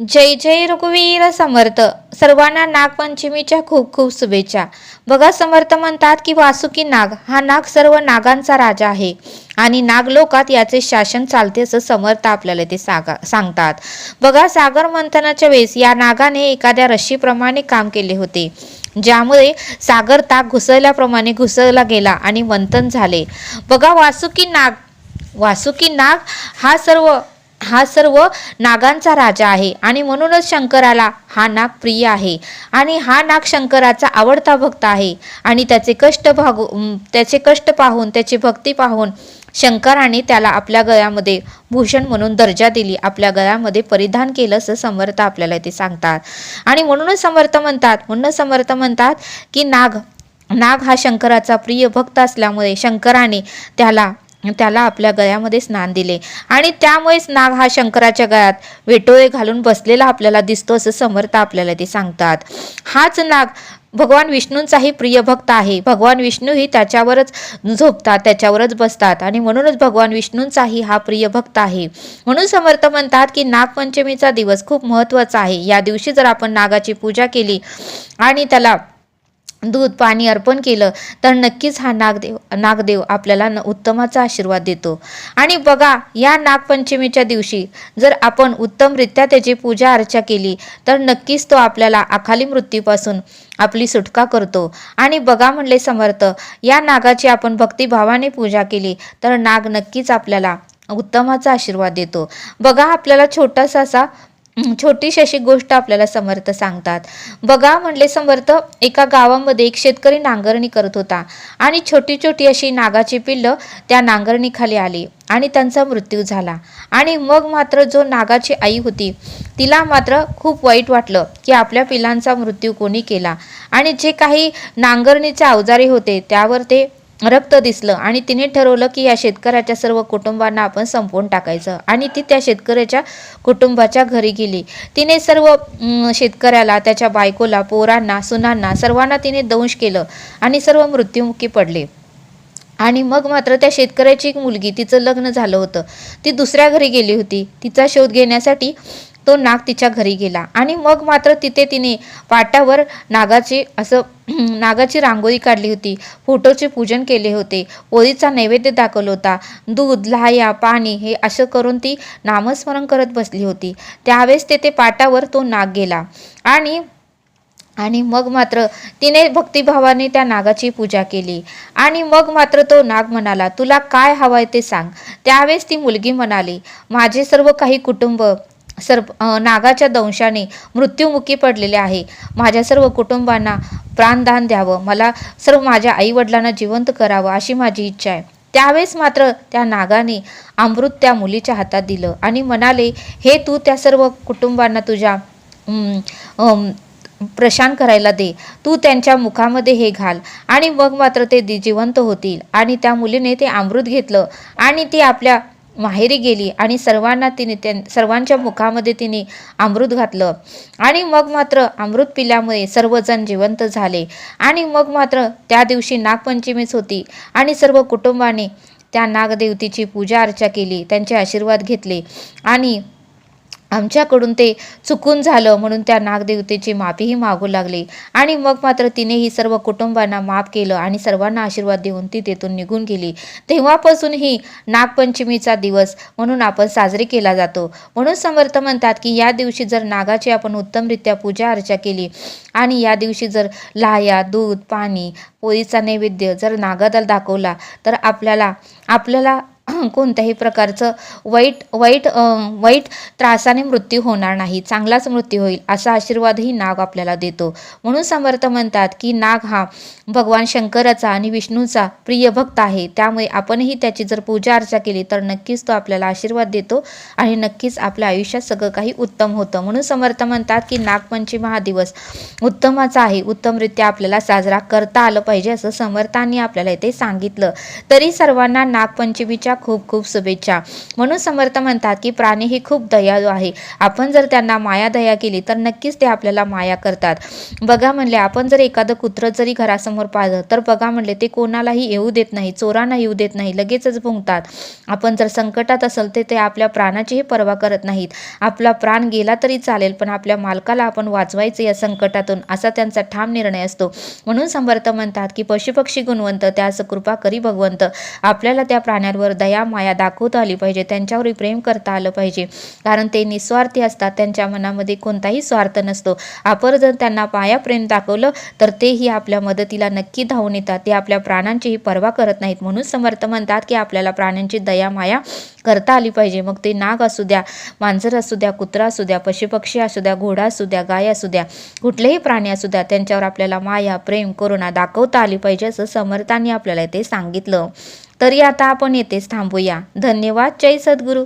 जय जय रघुवीर समर्थ. सर्वांना नागपंचमीच्या खूप खूप शुभेच्छा. बघा समर्थ म्हणतात की वासुकी नाग हा नाग सर्व नागांचा राजा आहे आणि नागलोकात याचे शासन चालते असं समर्थ आपल्याला ते सागा सांगतात. बघा सागर मंथनाच्या वेळेस या नागाने एखाद्या रश्शीप्रमाणे काम केले होते ज्यामुळे सागर ताक घुसळल्याप्रमाणे घुसळला गेला आणि मंथन झाले. बघा वासुकी नाग वासुकी नाग हा सर्व हा सर्व नागांचा राजा आहे आणि म्हणूनच शंकराला हा नाग प्रिय आहे. आणि हा नाग शंकराचा आवडता भक्त आहे. आणि त्याचे कष्ट भागू त्याचे कष्ट पाहून त्याची भक्ती पाहून शंकराने त्याला आपल्या गळ्यामध्ये भूषण म्हणून दर्जा दिली. आपल्या गळ्यामध्ये परिधान केलं असं समर्थ आपल्याला ते सांगतात. आणि म्हणूनच समर्थ म्हणतात म्हणूनच समर्थ म्हणतात की नाग नाग हा शंकराचा प्रिय भक्त असल्यामुळे शंकराने त्याला त्याला आपल्या गळ्यामध्ये स्नान दिले. आणि त्यामुळेच नाग हा शंकराच्या गळ्यात वेटोळे घालून बसलेला आपल्याला दिसतो असं समर्थ आपल्याला ते सांगतात. हाच नाग भगवान विष्णूंचाही प्रिय भक्त आहे. भगवान विष्णूही त्याच्यावरच झोपतात त्याच्यावरच बसतात आणि म्हणूनच भगवान विष्णूंचाही हा प्रिय भक्त आहे. म्हणून समर्थ म्हणतात की नागपंचमीचा दिवस खूप महत्त्वाचा आहे. या दिवशी जर आपण नागाची पूजा केली आणि त्याला दूध पाणी अर्पण केलं तर नक्कीच हा नागदेव नागदेव आपल्याला न उत्तमाचा आशीर्वाद देतो. आणि बघा या नागपंचमीच्या दिवशी जर आपण उत्तमरित्या त्याची पूजा अर्चा केली तर नक्कीच तो आपल्याला अखाली मृत्यूपासून आपली सुटका करतो. आणि बघा म्हणले समर्थ या नागाची आपण भक्तिभावाने पूजा केली तर नाग नक्कीच आपल्याला उत्तमाचा आशीर्वाद देतो. बघा आपल्याला छोटासा असा छोटीशी अशी गोष्ट आपल्याला समर्थ सांगतात. बघा म्हणले समर्थ एका गावामध्ये एक शेतकरी नांगरणी करत होता आणि छोटी छोटी अशी नागाची पिल्लं त्या नांगरणीखाली आली आणि त्यांचा मृत्यू झाला. आणि मग मात्र जो नागाची आई होती तिला मात्र खूप वाईट वाटलं की आपल्या पिलांचा मृत्यू कोणी केला. आणि जे काही नांगरणीचे अवजारे होते त्यावर ते रक्त दिसलं आणि तिने ठरवलं की या शेतकऱ्याच्या सर्व कुटुंबांना आपण संपवून टाकायचं. आणि ती त्या शेतकऱ्याच्या कुटुंबाच्या घरी गेली. तिने सर्व शेतकऱ्याला त्याच्या बायकोला पोरांना सुनांना सर्वांना तिने दंश केलं आणि सर्व मृत्युमुखी पडले. आणि मग मात्र त्या शेतकऱ्याची एक मुलगी तिचं लग्न झालं होतं. ती दुसऱ्या घरी गेली होती. तिचा शोध घेण्यासाठी तो नाग तिच्या घरी गेला. आणि मग मात्र तिथे तिने पाटावर नागाचे असं नागाची रांगोळी काढली होती. फोटोचे पूजन केले होते. ओळीचा नैवेद्य दाखवला होता. दूध लाह्या पाणी हे असं करून ती नामस्मरण करत बसली होती. त्यावेळेस तेथे पाटावर तो नाग गेला. आणि आणि मग मात्र तिने भक्तिभावाने त्या नागाची पूजा केली. आणि मग मात्र तो नाग म्हणाला तुला काय हवंय ते सांग. त्यावेळेस ती मुलगी म्हणाली माझे सर्व काही कुटुंब सर्प नागाच्या दंशाने मृत्युमुखी पडलेले आहे. माझ्या सर्व कुटुंबांना प्राणदान द्यावं. मला सर्व माझ्या आईवडिलांना जिवंत करावं अशी माझी इच्छा आहे. त्यावेळेस मात्र त्या नागाने अमृत त्या मुलीच्या हातात दिलं आणि म्हणाले हे तू त्या सर्व कुटुंबांना तुझ्या प्रशांत करायला दे. तू त्यांच्या मुखामध्ये हे घाल. आणि मग मात्र ते दि- जिवंत होतील आणि त्या मुलीने ते अमृत घेतलं आणि ती आपल्या माहेरी गेली आणि सर्वांना तिने त्या सर्वांच्या मुखामध्ये तिने अमृत घातलं. आणि मग मात्र अमृत पिल्यामुळे सर्वजण जिवंत झाले. आणि मग मात्र त्या दिवशी नागपंचमीच होती आणि सर्व कुटुंबाने त्या नागदेवतेची पूजा अर्चा केली त्यांचे आशीर्वाद घेतले. आणि आमच्याकडून ते चुकून झालं म्हणून त्या नागदेवतेची माफीही मागू लागली. आणि मग मात्र तिने ही सर्व कुटुंबांना माफ केलं आणि सर्वांना आशीर्वाद देऊन ती तेथून निघून गेली. तेव्हापासून ही नागपंचमीचा दिवस म्हणून आपण साजरी केला जातो. म्हणून समर्थ म्हणतात की या दिवशी जर नागाची आपण उत्तमरित्या पूजा अर्चा केली आणि या दिवशी जर लाह्या दूध पाणी पोळीचा नैवेद्य जर नागादल दाखवला तर आपल्याला आपल्याला कोणत्याही प्रकारचं वाईट वाईट वाईट त्रासाने मृत्यू होणार नाही. चांगलाच मृत्यू होईल असा आशीर्वादही नाग आपल्याला देतो. म्हणून समर्थ म्हणतात की नाग हा भगवान शंकराचा आणि विष्णूचा प्रिय भक्त आहे. त्यामुळे आपणही त्याची जर पूजा अर्चा केली तर नक्कीच तो आपल्याला आशीर्वाद देतो आणि नक्कीच आपल्या आयुष्यात सगळं काही उत्तम होतं. म्हणून समर्थ म्हणतात की नागपंचमी हा दिवस उत्तमाचा आहे. उत्तमरित्या आपल्याला साजरा करता आलं पाहिजे असं समर्थांनी आपल्याला इथे सांगितलं. तरी सर्वांना नागपंचमीच्या खूप खूप शुभेच्छा. म्हणून समर्थ म्हणतात की प्राणी ही खूप दयाळू आहे. आपण जर त्यांना माया दया केली तर नक्कीच ते आपल्याला माया करतात. बघा म्हणले आपण जर एखादं कुत्रं जरी घरासमोर पाहिलं तर बघा म्हणले ते कोणालाही येऊ देत नाही चोरांना येऊ देत नाही लगेचच भुंकतात. आपण जर संकटात असेल तर ते आपल्या प्राणाचीही पर्वा करत नाहीत. आपला प्राण गेला तरी चालेल पण आपल्या मालकाला आपण वाचवायचं या संकटातून असा त्यांचा ठाम निर्णय असतो. म्हणून समर्थ म्हणतात की पशुपक्षी गुणवंत त्यास कृपा करी भगवंत. आपल्याला त्या प्राण्यांवर दया दया माया दाखवता आली पाहिजे त्यांच्यावरही प्रेम करता आलं पाहिजे. कारण ते निस्वार्थी असतात त्यांच्या मनामध्ये कोणताही स्वार्थ नसतो. आपण जर त्यांना पाया प्रेम दाखवलं तर तेही आपल्या मदतीला नक्की धावून येतात. ते आपल्या प्राणांचीही पर्वा करत नाहीत. म्हणून समर्थ म्हणतात की आपल्याला प्राण्यांची दया माया करता आली पाहिजे. मग ते नाग असू द्या मांजर असू द्या कुत्रा असू द्या पशुपक्षी असू द्या घोडा असू द्या गाय असू द्या कुठलेही प्राणी असू द्या त्यांच्यावर आपल्याला माया प्रेम करुणा दाखवता आली पाहिजे असं समर्थांनी आपल्याला ते सांगितलं. तरी आता आपण येथेच थांबूया. धन्यवाद. जय सद्गुरू.